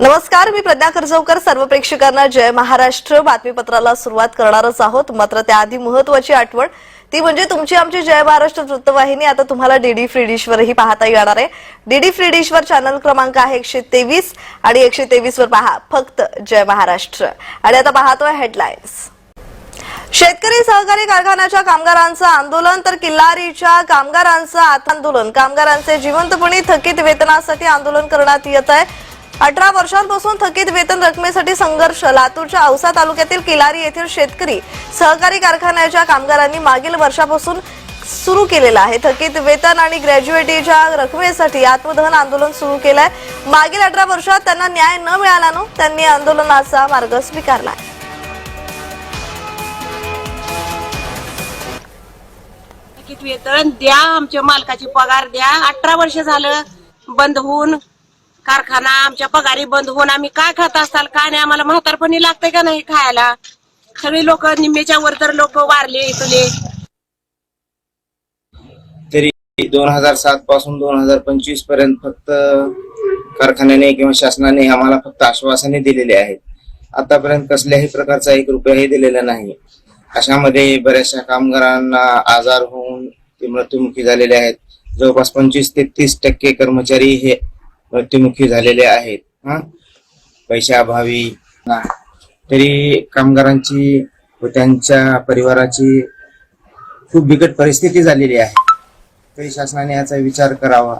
नमस्कार मी प्रज्ञा कर्जवकर. सर्व प्रेक्षकांना जय महाराष्ट्र. बातमीपत्राला सुरुवात करणारच आहोत. मात्र त्याआधी महत्वाची आठवण ती म्हणजे तुमची आमची जय महाराष्ट्र वृत्तवाहिनी. आता तुम्हाला डीडी फ्री डिशवरही पाहता येणार आहे. डीडी फ्री डिशवर चॅनल क्रमांक आहे एकशे तेवीस आणि एकशे तेवीस वर पहा फक्त जय महाराष्ट्र. आणि आता पाहतोय हेडलाईन्स शेतकरी सहकारी कारखान्याच्या कामगारांचं आंदोलन तर किल्लारीच्या कामगारांचं आंदोलन. कामगारांचे जिवंतपणे थकीत वेतनासाठी आंदोलन करण्यात येत आहे. अठरा वर्षांपासून थकीत वेतन रकमेसाठी संघर्ष. लातूरच्या औसा तालुक्यातील किलारी येथील शेतकरी सहकारी कारखान्याच्या कामगारांनी मागील वर्षापासून सुरू केलेला आहे. थकीत वेतन आणि ग्रॅज्युएटीच्या रकमेसाठी आत्मदहन आंदोलन सुरू केलंय. मागील अठरा वर्षात त्यांना न्याय न मिळाल्यानं त्यांनी आंदोलनाचा मार्ग स्वीकारला आहे. वेतन द्या आमच्या मालकाची पगार द्या. अठरा वर्ष झालं बंद होऊन कारखाना आमच्या पगारी बंद होऊन आम्ही काय खात असताल काय नाही आम्हाला म्हातारपणी लागतंय का नाही खायला? सगळी लोक निम्मेच्या वर तर लोक वारले इथले. तरी दोन हजार सात पासून दोन हजार पंचवीसपर्यंत फक्त कारखान्याने किंवा शासनाने आम्हाला फक्त आश्वासने दिलेले आहेत. आतापर्यंत कसल्याही प्रकारचा एक रुपयाही दिलेला नाही. अशामध्ये बऱ्याचशा कामगारांना आजार होऊन ते मृत्युमुखी झालेले आहेत. जवळपास पंचवीस ते तीस टक्के कर्मचारी हे मृत्युमुखी झालेले आहेत हा? पैशाअभावी हा. तरी कामगारांची व त्यांच्या परिवाराची खूप बिकट परिस्थिती झालेली आहे. तरी शासनाने याचा विचार करावा.